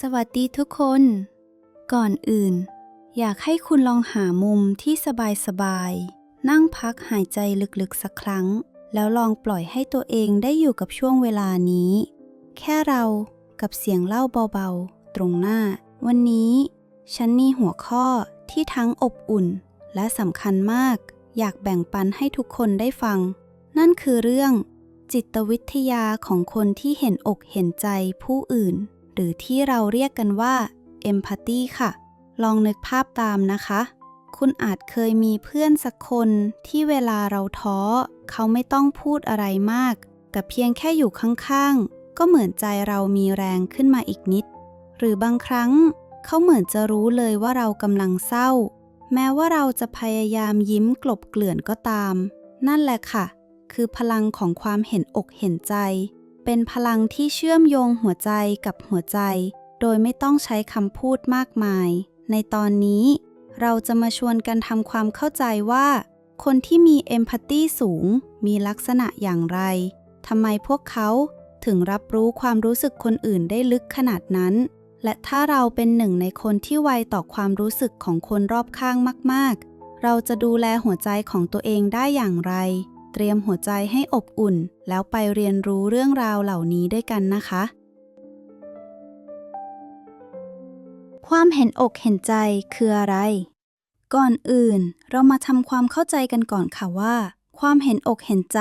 สวัสดีทุกคน ก่อนอื่น อยากให้คุณลองหามุมที่สบายๆ นั่งพักหายใจลึกๆสักครั้ง แล้วลองปล่อยให้ตัวเองได้อยู่กับช่วงเวลานี้ แค่เรากับเสียงเล่าเบาๆ ตรงหน้า วันนี้ ฉันมีหัวข้อที่ทั้งอบอุ่น และสำคัญมาก อยากแบ่งปันให้ทุกคนได้ฟัง นั่นคือเรื่อง จิตวิทยาของคนที่เห็นอกเห็นใจผู้อื่น หรือที่เราเรียกกันว่า empathy ค่ะ ลองนึกภาพตามนะคะ คุณอาจเคยมีเพื่อนสักคนที่เวลาเราท้อ เขาไม่ต้องพูดอะไรมาก แต่เพียงแค่อยู่ข้างๆ ก็เหมือนใจเรามีแรงขึ้นมาอีกนิด หรือบางครั้ง เขาเหมือนจะรู้เลยว่าเรากำลังเศร้า แม้ว่าเราจะพยายามยิ้มกลบเกลื่อนก็ตาม นั่นแหละค่ะ คือพลังของความเห็นอกเห็นใจ เป็นพลังที่เชื่อมโยงหัวใจกับหัวใจ โดยไม่ต้องใช้คำพูดมากมาย ในตอนนี้ เราจะมาชวนกันทำความเข้าใจว่า คนที่มีเอมพัตตีสูง มีลักษณะอย่างไรทำไมพวกเขาถึงรับรู้ความรู้สึกคนอื่นได้ลึกขนาดนั้น และถ้าเราเป็นหนึ่งในคนที่ไวต่อความรู้สึกของคนรอบข้างมาก ๆ เราจะดูแลหัวใจของตัวเองได้อย่างไร เตรียมหัวใจให้อบอุ่น แล้วไปเรียนรู้เรื่องราวเหล่านี้ด้วยกันนะคะ ความเห็นอกเห็นใจคืออะไร ก่อนอื่นเรามาทำความเข้าใจกันก่อนค่ะว่า ความเห็นอกเห็นใจ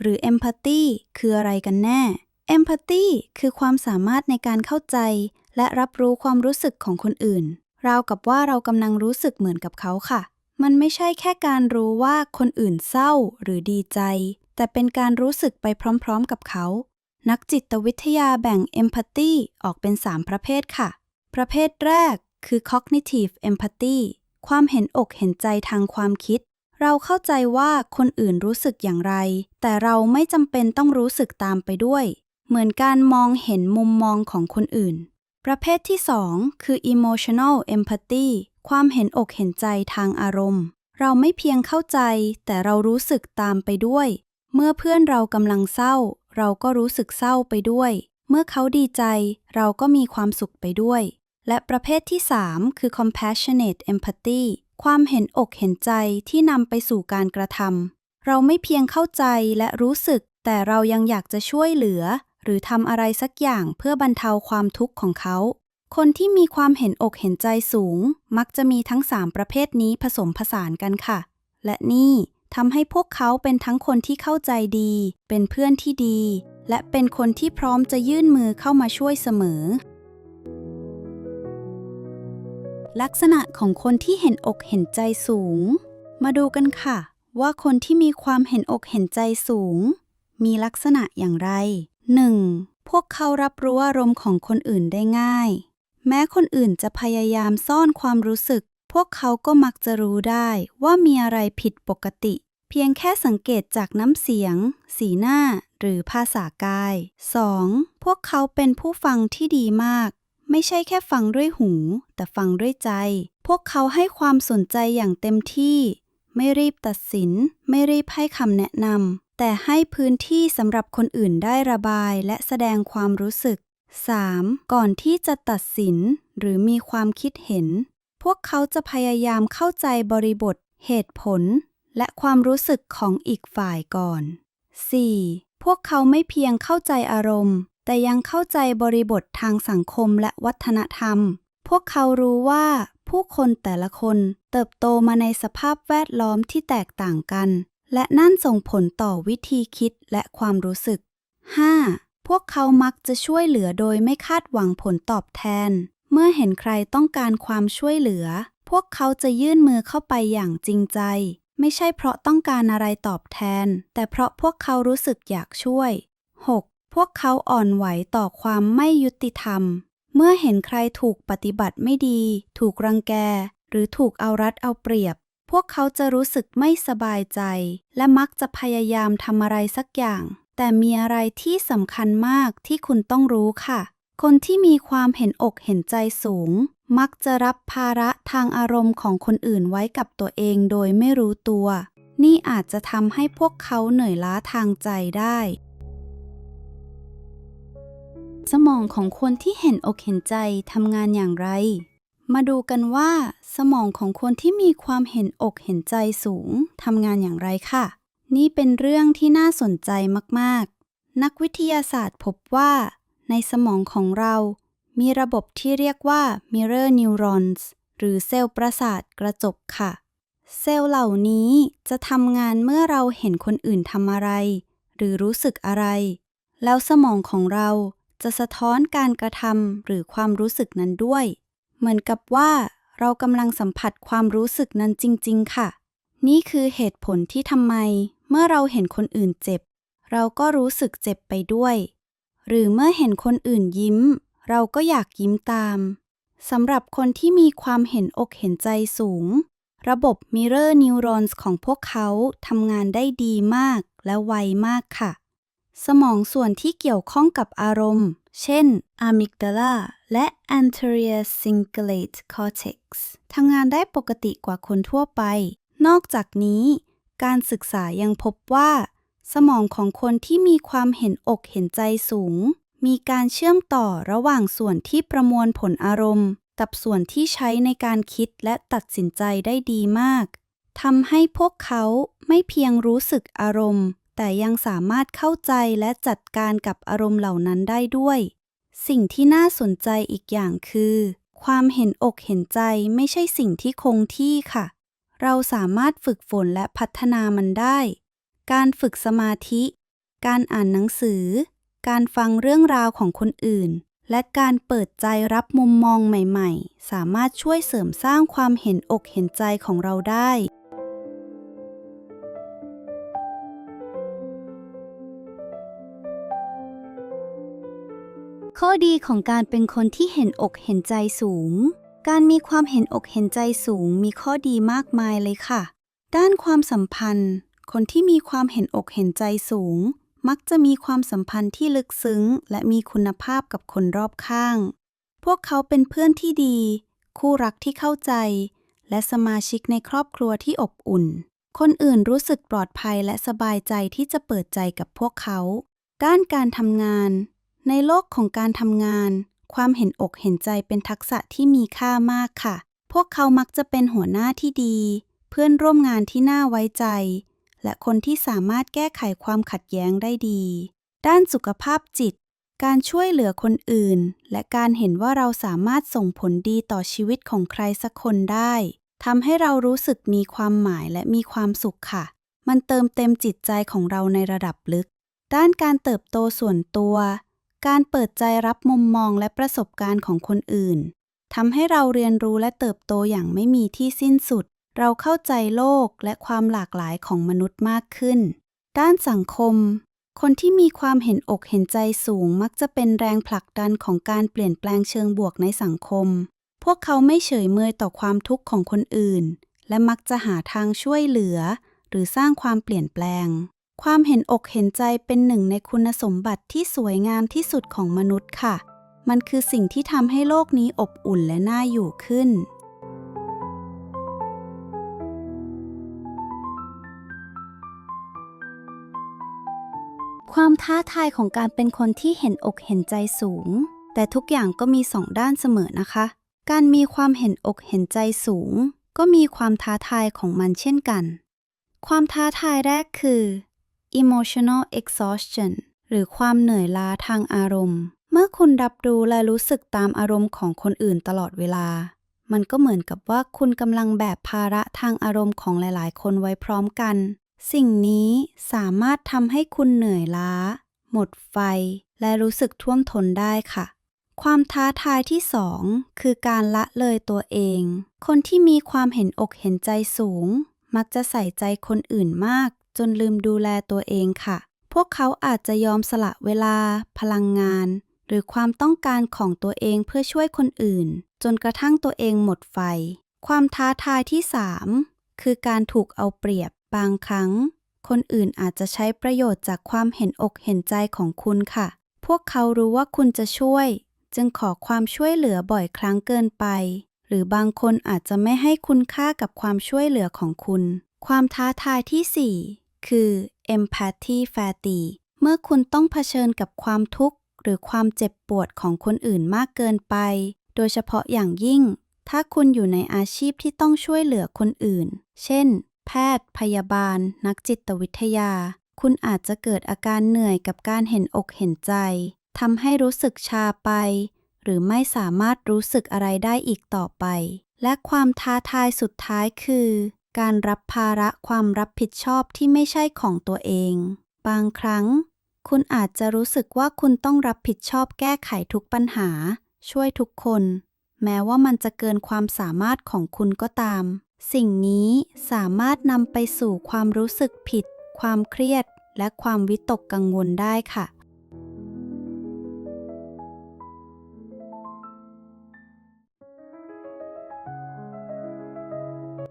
หรือ empathy คืออะไรกันแน่ empathy คือความสามารถในการเข้าใจ และรับรู้ความรู้สึกของคนอื่นราวกับว่าเรากำลังรู้สึกเหมือนกับเขาค่ะ มันไม่ใช่แค่การรู้ว่าคนอื่นเศร้าหรือดีใจ แต่เป็นการรู้สึกไปพร้อมๆกับเขา นักจิตวิทยาแบ่ง empathy ออกเป็น 3 ประเภทค่ะ ประเภทแรกคือ cognitive empathy ความเห็นอกเห็นใจทางความคิด เราเข้าใจว่าคนอื่นรู้สึกอย่างไร แต่เราไม่จำเป็นต้องรู้สึกตามไปด้วย เหมือนการมองเห็นมุมมองของคนอื่น ประเภทที่ 2 คือ emotional empathy ความเห็นอกเห็นใจทางอารมณ์ เราไม่เพียงเข้าใจ แต่เรารู้สึกตามไปด้วย เมื่อเพื่อนเรากำลังเศร้า เราก็รู้สึกเศร้าไปด้วย เมื่อเขาดีใจ เราก็มีความสุขไปด้วย และประเภทที่ 3 คือ compassionate empathy ความเห็นอกเห็นใจที่นำไปสู่การกระทำเราไม่เพียงเข้าใจและรู้สึก แต่เรายังอยากจะช่วยเหลือ หรือทำอะไรสักอย่างเพื่อบรรเทาความทุกข์ของเขา คนที่มีความเห็นอกเห็นใจสูง มักจะมีทั้ง3ประเภทนี้ผสมผสานกันค่ะ และนี่ทำให้พวกเขาเป็นทั้งคนที่เข้าใจดี เป็นเพื่อนที่ดี และเป็นคนที่พร้อมจะยื่นมือเข้ามาช่วยเสมอ ลักษณะของคนที่เห็นอกเห็นใจสูง มาดูกันค่ะ ว่าคนที่มีความเห็นอกเห็นใจสูง มีลักษณะอย่างไร 1. พวกเขารับรู้อารมณ์ของคนอื่นได้ง่าย แม้คนอื่นจะพยายามซ่อนความรู้สึก พวกเขาก็มักจะรู้ได้ว่ามีอะไรผิดปกติ เพียงแค่สังเกตจากน้ำเสียง สีหน้า หรือภาษากาย 2. พวกเขาเป็นผู้ฟังที่ดีมาก ไม่ใช่แค่ฟังด้วยหู แต่ฟังด้วยใจ พวกเขาให้ความสนใจอย่างเต็มที่ ไม่รีบตัดสิน ไม่รีบให้คำแนะนำ แต่ให้พื้นที่สำหรับคนอื่นได้ระบายและแสดงความรู้สึก 3. ก่อนที่จะตัดสินหรือมีความคิดเห็น พวกเขาจะพยายามเข้าใจบริบท เหตุผล และความรู้สึกของอีกฝ่ายก่อน 4. พวกเขาไม่เพียงเข้าใจอารมณ์ แต่ยังเข้าใจบริบททางสังคมและวัฒนธรรม พวกเขารู้ว่าผู้คนแต่ละคนเติบโตมาในสภาพแวดล้อมที่แตกต่างกัน และนั่นส่งผลต่อวิธีคิดและความรู้สึก 5. พวกเขามักจะช่วยเหลือโดยไม่คาดหวังผลตอบแทน เมื่อเห็นใครต้องการความช่วยเหลือ พวกเขาจะยื่นมือเข้าไปอย่างจริงใจ ไม่ใช่เพราะต้องการอะไรตอบแทน แต่เพราะพวกเขารู้สึกอยากช่วย 6. พวกเขาอ่อนไหวต่อความไม่ยุติธรรม เมื่อเห็นใครถูกปฏิบัติไม่ดี ถูกรังแก หรือถูกเอารัดเอาเปรียบ พวกเขาจะรู้สึกไม่สบายใจ และมักจะพยายามทำอะไรสักอย่าง แต่มีอะไรที่สำคัญมากที่คุณต้องรู้ค่ะ คนที่มีความเห็นอกเห็นใจสูง มักจะรับภาระทางอารมณ์ของคนอื่นไว้กับตัวเองโดยไม่รู้ตัว นี่อาจจะทำให้พวกเขาเหนื่อยล้าทางใจได้ สมองของคนที่เห็นอกเห็นใจทำงานอย่างไร มาดูกันว่าสมองของคนที่มีความเห็นอกเห็นใจสูงทำงานอย่างไรค่ะ นี่เป็นเรื่องที่น่าสนใจมาก ๆ นักวิทยาศาสตร์พบว่า ในสมองของเรา มีระบบที่เรียกว่า mirror neurons หรือเซลล์ประสาทกระจกค่ะ เซลล์เหล่านี้จะทำงานเมื่อเราเห็นคนอื่นทำอะไร หรือรู้สึกอะไร แล้วสมองของเราจะสะท้อนการกระทำหรือความรู้สึกนั้นด้วย เหมือนกับว่าเรากำลังสัมผัสความรู้สึกนั้นจริง ๆ ค่ะ นี่คือเหตุผลที่ทำไม เมื่อเราเห็นคนอื่นเจ็บ เราก็รู้สึกเจ็บไปด้วย หรือเมื่อเห็นคนอื่นยิ้ม เราก็อยากยิ้มตามสำหรับคนที่มีความเห็นอกเห็นใจสูง ระบบ Mirror Neurons ของพวกเขาทำงานได้ดีมากและไวมากค่ะ สมองส่วนที่เกี่ยวข้องกับอารมณ์ เช่น amygdala และ anterior cingulate cortex ทำงานได้ปกติกว่าคนทั่วไป นอกจากนี้ การศึกษายังพบว่า สมองของคนที่มีความเห็นอกเห็นใจสูง มีการเชื่อมต่อระหว่างส่วนที่ประมวลผลอารมณ์ กับส่วนที่ใช้ในการคิดและตัดสินใจได้ดีมากทำให้พวกเขาไม่เพียงรู้สึกอารมณ์ แต่ยังสามารถเข้าใจและจัดการกับอารมณ์เหล่านั้นได้ด้วย สิ่งที่น่าสนใจอีกอย่างคือ ความเห็นอกเห็นใจไม่ใช่สิ่งที่คงที่ค่ะ เราสามารถฝึกฝนและพัฒนามันได้ การฝึกสมาธิ การอ่านหนังสือ การฟังเรื่องราวของคนอื่น และการเปิดใจรับมุมมองใหม่ ๆ สามารถช่วยเสริมสร้างความเห็นอกเห็นใจของเราได้ ข้อดีของการเป็นคนที่เห็นอกเห็นใจสูง การมีความเห็นอกเห็นใจสูงมีข้อดีมากมายเลยค่ะ ด้านความสัมพันธ์ คนที่มีความเห็นอกเห็นใจสูง มักจะมีความสัมพันธ์ที่ลึกซึ้ง และมีคุณภาพกับคนรอบข้าง พวกเขาเป็นเพื่อนที่ดี คู่รักที่เข้าใจ และสมาชิกในครอบครัวที่อบอุ่น คนอื่นรู้สึกปลอดภัยและสบายใจที่จะเปิดใจกับพวกเขา ด้านการทำงาน ในโลกของการทำงาน ความเห็นอกเห็นใจเป็นทักษะที่มีค่ามากค่ะ พวกเขามักจะเป็นหัวหน้าที่ดี เพื่อนร่วมงานที่น่าไว้ใจ และคนที่สามารถแก้ไขความขัดแย้งได้ดี ด้านสุขภาพจิต การช่วยเหลือคนอื่น และการเห็นว่าเราสามารถส่งผลดีต่อชีวิตของใครสักคนได้ทำให้เรารู้สึกมีความหมายและมีความสุขค่ะ มันเติมเต็มจิตใจของเราในระดับลึก ด้านการเติบโตส่วนตัว การเปิดใจรับมุมมองและประสบการณ์ของคนอื่นทำให้เราเรียนรู้และเติบโตอย่างไม่มีที่สิ้นสุด เราเข้าใจโลกและความหลากหลายของมนุษย์มากขึ้น ด้านสังคม คนที่มีความเห็นอกเห็นใจสูงมักจะเป็นแรงผลักดันของการเปลี่ยนแปลงเชิงบวกในสังคม พวกเขาไม่เฉยเมยต่อความทุกข์ของคนอื่น และมักจะหาทางช่วยเหลือ หรือสร้างความเปลี่ยนแปลง ความเห็นอกเห็นใจเป็นหนึ่งในคุณสมบัติที่สวยงามที่สุดของมนุษย์ค่ะ มันคือสิ่งที่ทำให้โลกนี้อบอุ่นและน่าอยู่ขึ้น ความท้าทายของการเป็นคนที่เห็นอกเห็นใจสูง แต่ทุกอย่างก็มีสองด้านเสมอนะคะ การมีความเห็นอกเห็นใจสูง ก็มีความท้าทายของมันเช่นกัน ความท้าทายแรกคือ emotional exhaustion หรือความเหนื่อยล้าทางอารมณ์ เมื่อคุณรับรู้และรู้สึกตามอารมณ์ของคนอื่นตลอดเวลา มันก็เหมือนกับว่าคุณกำลังแบกภาระทางอารมณ์ของหลาย ๆ คนไว้พร้อมกัน สิ่งนี้สามารถทำให้คุณเหนื่อยล้า หมดไฟ และรู้สึกท่วมท้นได้ค่ะความท้าทายที่สองคือการละเลยตัวเอง คนที่มีความเห็นอกเห็นใจสูง มักจะใส่ใจคนอื่นมาก จนลืมดูแลตัวเองค่ะ พวกเขาอาจจะยอมสละเวลา พลังงาน หรือความต้องการของตัวเองเพื่อช่วยคนอื่น จนกระทั่งตัวเองหมดไฟ ความท้าทายที่ 3 คือการถูกเอาเปรียบบางครั้ง คนอื่นอาจจะใช้ประโยชน์จากความเห็นอกเห็นใจของคุณค่ะ พวกเขารู้ว่าคุณจะช่วย จึงขอความช่วยเหลือบ่อยครั้งเกินไป หรือบางคนอาจจะไม่ให้คุณค่ากับความช่วยเหลือของคุณ ความท้าทายที่ 4 คือ empathy fatigue เมื่อคุณต้องเผชิญกับความทุกข์ หรือความเจ็บปวดของคนอื่นมากเกินไป โดยเฉพาะอย่างยิ่ง ถ้าคุณอยู่ในอาชีพที่ต้องช่วยเหลือคนอื่น เช่น แพทย์ พยาบาล นักจิตวิทยา คุณอาจจะเกิดอาการเหนื่อยกับการเห็นอกเห็นใจทำให้รู้สึกชาไป หรือไม่สามารถรู้สึกอะไรได้อีกต่อไป และความท้าทายสุดท้ายคือ การรับภาระความรับผิดชอบที่ไม่ใช่ของตัวเอง บางครั้ง คุณอาจจะรู้สึกว่าคุณต้องรับผิดชอบแก้ไขทุกปัญหา ช่วยทุกคน แม้ว่ามันจะเกินความสามารถของคุณก็ตาม สิ่งนี้สามารถนำไปสู่ความรู้สึกผิด ความเครียด และความวิตกกังวลได้ค่ะ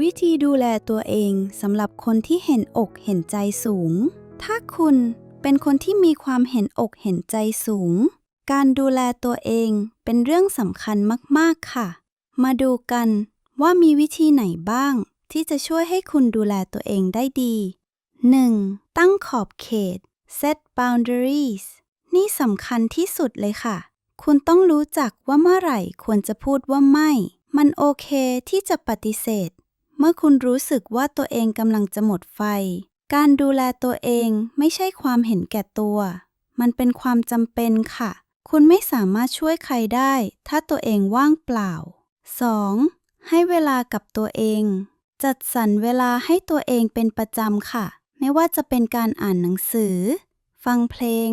วิธีดูแลตัวเองสำหรับคนที่เห็นอกเห็นใจสูง ถ้าคุณเป็นคนที่มีความเห็นอกเห็นใจสูง การดูแลตัวเองเป็นเรื่องสำคัญมากๆค่ะ มาดูกันว่ามีวิธีไหนบ้าง ที่จะช่วยให้คุณดูแลตัวเองได้ดี 1. ตั้งขอบเขต set boundaries นี่สำคัญที่สุดเลยค่ะ คุณต้องรู้จักว่าเมื่อไหร่ควรจะพูดว่าไม่ มันโอเคที่จะปฏิเสธ เมื่อคุณรู้สึกว่าตัวเองกำลังจะหมดไฟ การดูแลตัวเองไม่ใช่ความเห็นแก่ตัว มันเป็นความจำเป็นค่ะ คุณไม่สามารถช่วยใครได้ ถ้าตัวเองว่างเปล่า 2. ให้เวลากับตัวเอง จัดสรรเวลาให้ตัวเองเป็นประจำค่ะ ไม่ว่าจะเป็นการอ่านหนังสือ ฟังเพลง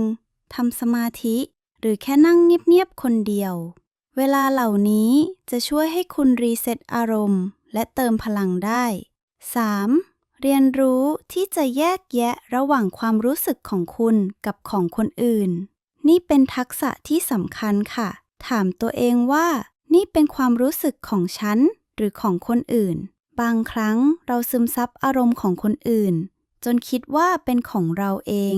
ทำสมาธิ หรือแค่นั่งเงียบๆคนเดียว เวลาเหล่านี้จะช่วยให้คุณรีเซ็ตอารมณ์ และเติมพลังได้ 3. เรียนรู้ที่จะแยกแยะระหว่างความรู้สึกของคุณกับของคนอื่น นี่เป็นทักษะที่สำคัญค่ะ ถามตัวเองว่า นี่เป็นความรู้สึกของฉัน หรือของคนอื่น บางครั้งเราซึมซับอารมณ์ของคนอื่น จนคิดว่าเป็นของเราเอง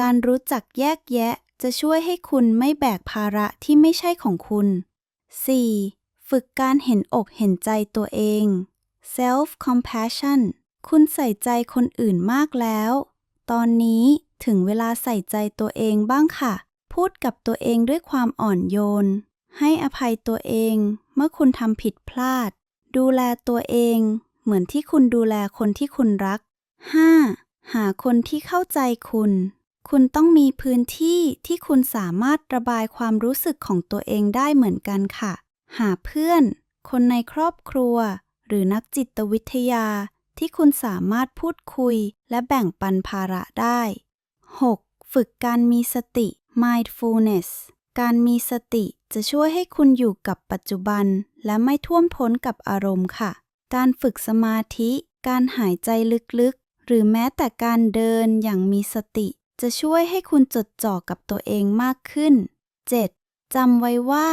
การรู้จักแยกแยะจะช่วยให้คุณไม่แบกภาระที่ไม่ใช่ของคุณ 4. ฝึกการเห็นอกเห็นใจตัวเอง self compassion คุณใส่ใจคนอื่นมากแล้ว ตอนนี้ถึงเวลาใส่ใจตัวเองบ้างค่ะ พูดกับตัวเองด้วยความอ่อนโยน ให้อภัยตัวเองเมื่อคุณทำผิดพลาด ดูแลตัวเอง เหมือนที่คุณดูแลคนที่คุณรัก 5. หาคนที่เข้าใจคุณ คุณต้องมีพื้นที่ที่คุณสามารถระบายความรู้สึกของตัวเองได้เหมือนกันค่ะ หาเพื่อน คนในครอบครัว หรือนักจิตวิทยาที่คุณสามารถพูดคุยและแบ่งปันภาระได้ 6. ฝึกการมีสติ mindfulness การมีสติจะช่วยให้คุณอยู่กับปัจจุบัน และไม่ท่วมท้นกับอารมณ์ค่ะ การฝึกสมาธิ การหายใจลึกๆ หรือแม้แต่การเดินอย่างมีสติ จะช่วยให้คุณจดจ่อกับตัวเองมากขึ้น 7. จำไว้ว่า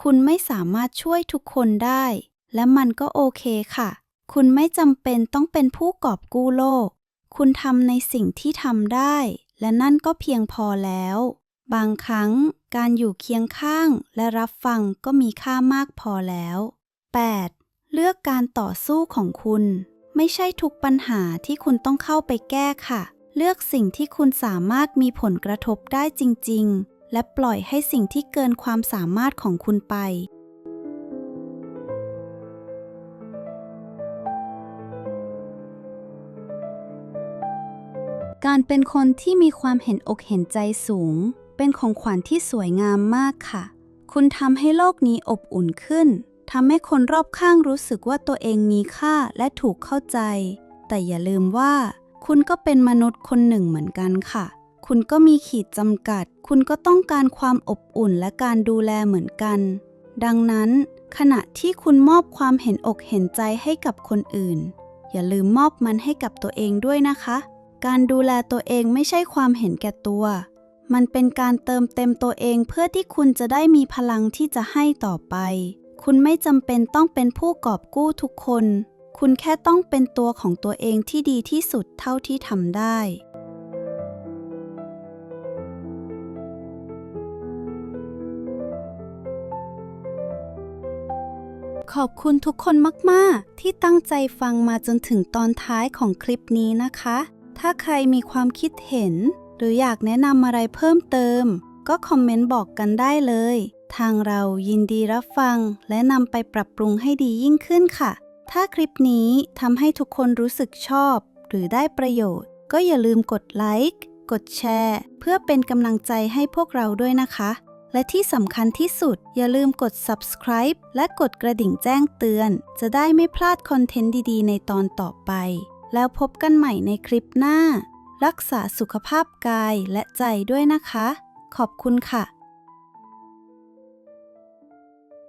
คุณไม่สามารถช่วยทุกคนได้ และมันก็โอเคค่ะ คุณไม่จำเป็นต้องเป็นผู้กอบกู้โลก คุณทำในสิ่งที่ทำได้ และนั่นก็เพียงพอแล้ว บางครั้งการอยู่เคียงข้างและรับฟังก็มีค่ามากพอแล้ว 8. เลือกการต่อสู้ของคุณ ไม่ใช่ทุกปัญหาที่คุณต้องเข้าไปแก้ค่ะ เลือกสิ่งที่คุณสามารถมีผลกระทบได้จริง ๆ และปล่อยให้สิ่งที่เกินความสามารถของคุณไป การเป็นคนที่มีความเห็นอกเห็นใจสูง เป็นของขวัญที่สวยงามมากค่ะ คุณทำให้โลกนี้อบอุ่นขึ้นทำให้คนรอบข้างรู้สึกว่าตัวเองมีค่าและถูกเข้าใจ แต่อย่าลืมว่า คุณก็เป็นมนุษย์คนหนึ่งเหมือนกันค่ะ คุณก็มีขีดจำกัด คุณก็ต้องการความอบอุ่นและการดูแลเหมือนกัน ดังนั้น ขณะที่คุณมอบความเห็นอกเห็นใจให้กับคนอื่น อย่าลืมมอบมันให้กับตัวเองด้วยนะคะ การดูแลตัวเองไม่ใช่ความเห็นแก่ตัว มันเป็นการเติมเต็มตัวเองเพื่อที่คุณจะได้มีพลังที่จะให้ต่อไป คุณไม่จำเป็นต้องเป็นผู้กอบกู้ทุกคน คุณแค่ต้องเป็นตัวของตัวเองที่ดีที่สุดเท่าที่ทำได้ ขอบคุณทุกคนมาก ๆ ที่ตั้งใจฟังมาจนถึงตอนท้ายของคลิปนี้นะคะ ถ้าใครมีความคิดเห็น หรืออยากแนะนำอะไรเพิ่มเติม ก็คอมเมนต์บอกกันได้เลย ทางเรายินดีรับฟัง และนำไปปรับปรุงให้ดียิ่งขึ้นค่ะ ถ้าคลิปนี้ทำให้ทุกคนรู้สึกชอบ หรือได้ประโยชน์ ก็อย่าลืมกดไลค์ กดแชร์ เพื่อเป็นกำลังใจให้พวกเราด้วยนะคะ และที่สำคัญที่สุด อย่าลืมกด subscribe และกดกระดิ่งแจ้งเตือน จะได้ไม่พลาดคอนเทนต์ดีๆ ในตอนต่อไป แล้วพบกันใหม่ในคลิปหน้า รักษาสุขภาพกายและใจด้วยนะคะ ขอบคุณค่ะ